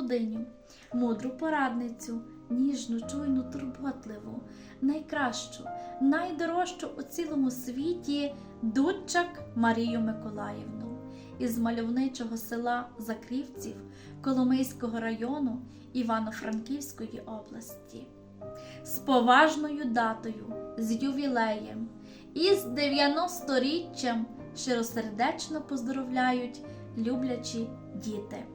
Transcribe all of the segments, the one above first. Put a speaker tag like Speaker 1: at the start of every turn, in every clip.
Speaker 1: господиню, мудру порадницю, ніжну, чуйну, турботливу, найкращу, найдорожчу у цілому світі Дудчак Марію Миколаївну із мальовничого села Закрівців Коломийського району Івано-Франківської області. З поважною датою, з ювілеєм і з 90-річчям щиросердечно поздоровляють люблячі діти.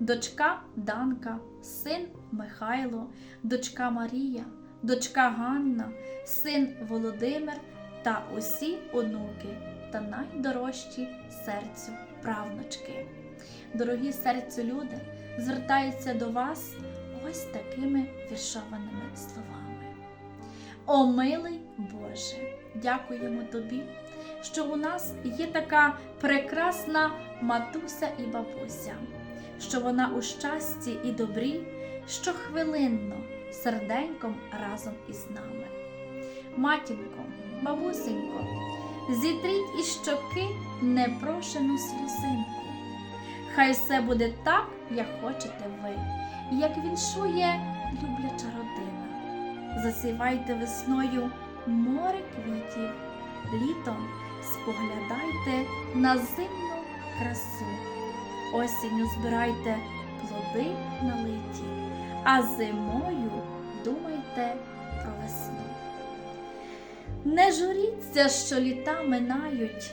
Speaker 1: Дочка Данка, син Михайло, дочка Марія, дочка Ганна, син Володимир та усі онуки та найдорожчі серцю правнучки. Дорогі серцю люди, звертаються до вас ось такими віршованими словами. О милий Боже, дякуємо Тобі, що у нас є така прекрасна матуся і бабуся, що вона у щасті і добрі щохвилинно, серденьком разом із нами. Матінко, бабусенько, зітріть із щоки непрошену сльозинку. Хай все буде так, як хочете ви, як віншує любляча родина. Засівайте весною море квітів, літом споглядайте на зимну красу, осінню збирайте плоди налиті, а зимою думайте про весну. Не журіться, що літа минають,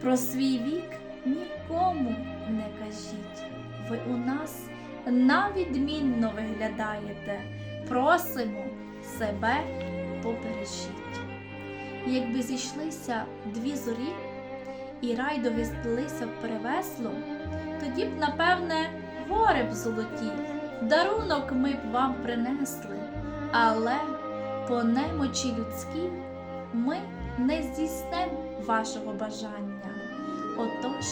Speaker 1: про свій вік нікому не кажіть. Ви у нас навідмінно виглядаєте, просимо себе побережіть. Якби зійшлися дві зорі і райдоги злилися в перевесло, тоді б, напевне, гори б золоті, дарунок ми б вам принесли, але по немочі людській ми не здійснем вашого бажання. Отож,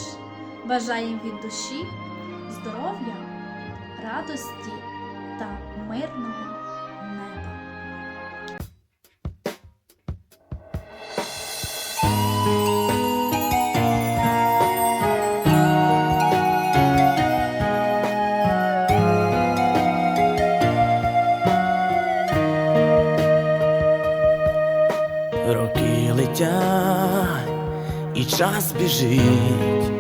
Speaker 1: бажаємо від душі здоров'я, радості та мирного
Speaker 2: Роки летять і час біжить,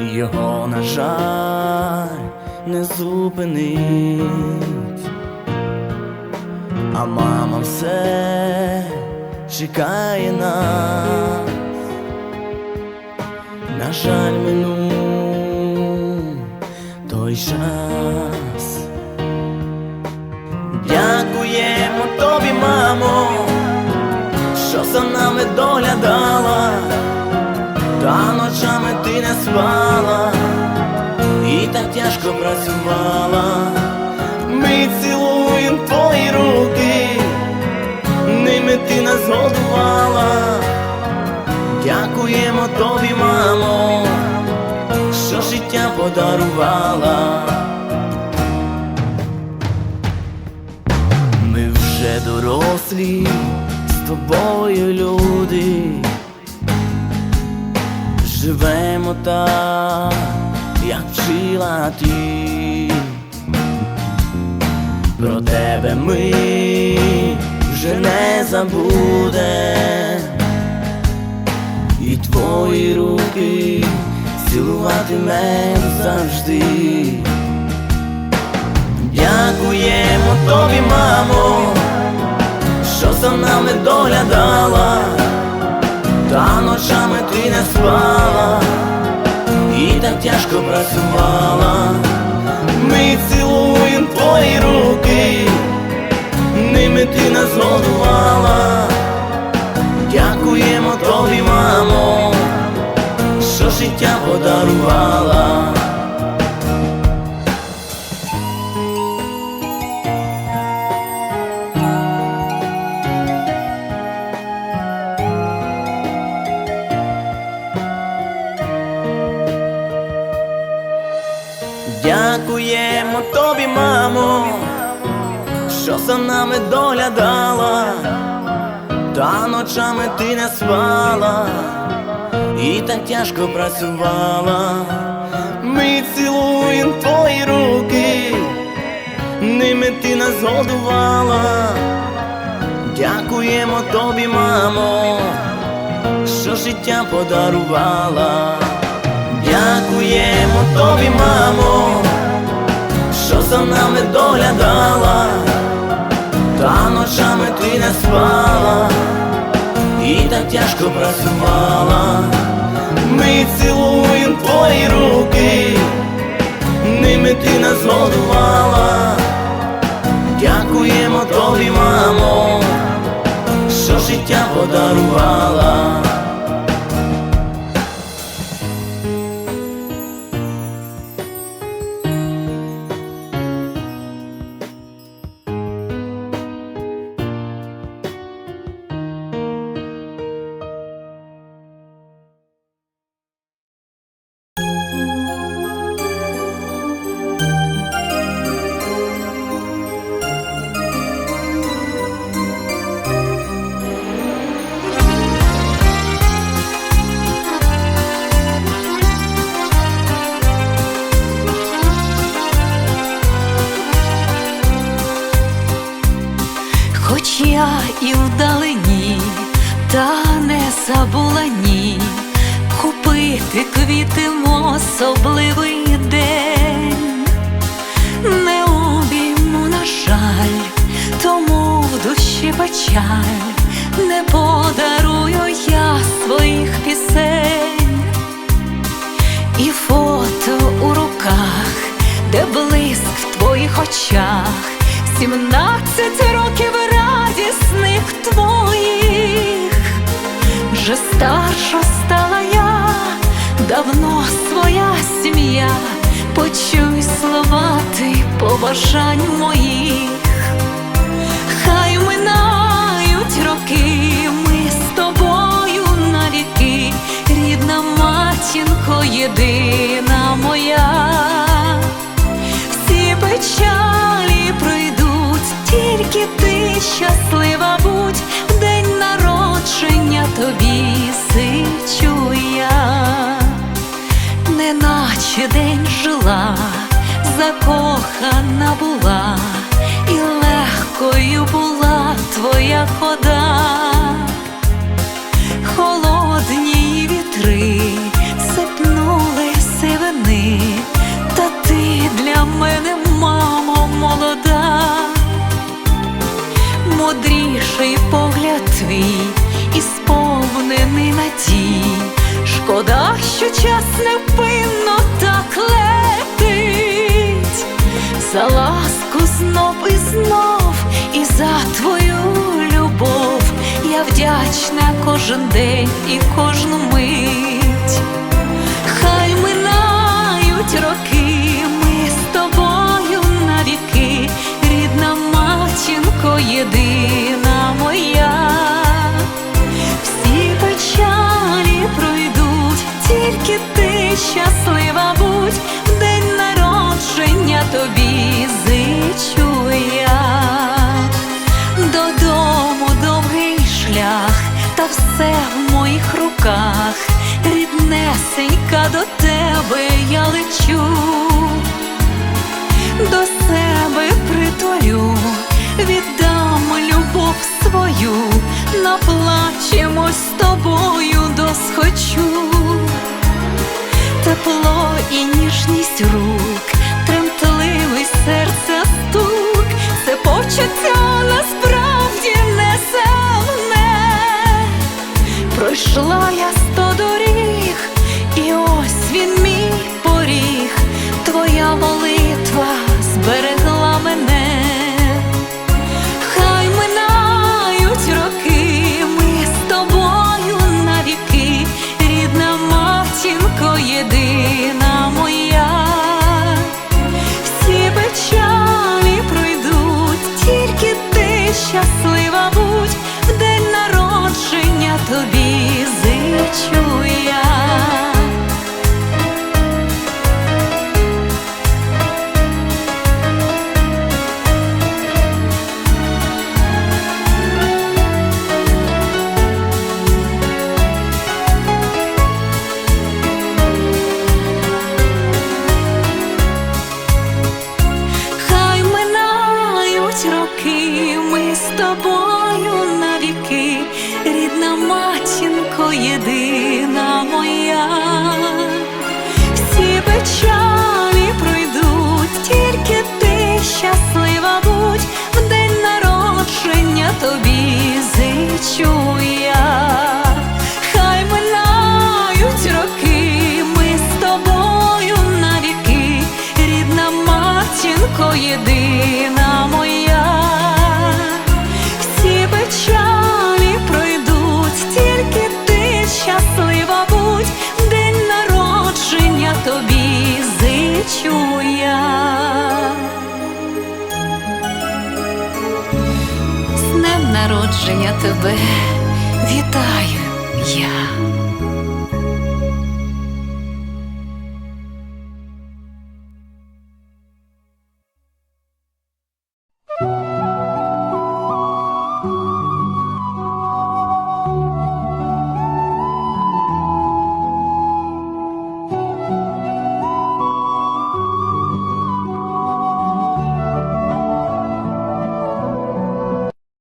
Speaker 2: його, на жаль, не зупинить, а мама все чекає нас, на жаль, минув той час. Доглядала, та ночами ти не спала і так тяжко працювала. Ми цілуємо твої руки, ними ти нас годувала. Дякуємо тобі, мамо, що життя подарувала. Ми вже дорослі тобою люди, живемо так, як вчила ти. Про тебе ми вже не забудем, і твої руки цілуватимем завжди. Дякуємо тобі, мамо, нами доглядала, та ночами ти не спала і так тяжко працювала. Ми цілуємо твої руки, ними ти нас годувала. Дякуємо тобі, мамо, що життя подарувала. Що за нами доглядала, та ночами ти не спала і так тяжко працювала. Ми цілуєм твої руки, ними ти нас годувала. Дякуємо тобі, мамо, що життя подарувала. Дякуємо тобі, мамо, що за нами доглядала, та ночами ти не спала і так тяжко працювала. Ми цілуєм твої руки, ними ти нас годувала. Дякуємо тобі, мамо, що життя подарувала.
Speaker 3: І вдалині, та не забула ні купити квіти в особливий день, не обійму, на жаль, тому в душі печаль, не подарую я своїх пісень, і фото у руках, де блиск в твоїх очах. Сімнадцять років вже старша стала я, давно своя сім'я, почуй слова ти побажань моїх, хай минають роки, ми з тобою навіки, рідна матінко єдина моя закохана була, і легкою була твоя хода холодні вітри сипнули сивини, та ти для мене, мамо, молода, мудріший погляд твій і сповнений надій. Шкода, що час невпинно так летить, за ласку знов і знов, і за твою любов. Я вдячна кожен день і кожну лечу, до себе притулю, віддам любов свою, наплачемось з тобою досхочу. Тепло і ніжність рук, тремтливий серця стук, це почуття насправді несемне. Пройшла я сто доріг, і ось він мій твоя молитва зберегла мене. Хай минають роки, ми з тобою навіки, рідна матінко єдина моя. Всі печалі пройдуть, тільки ти щаслива будь, в день народження тобі зичу тебе.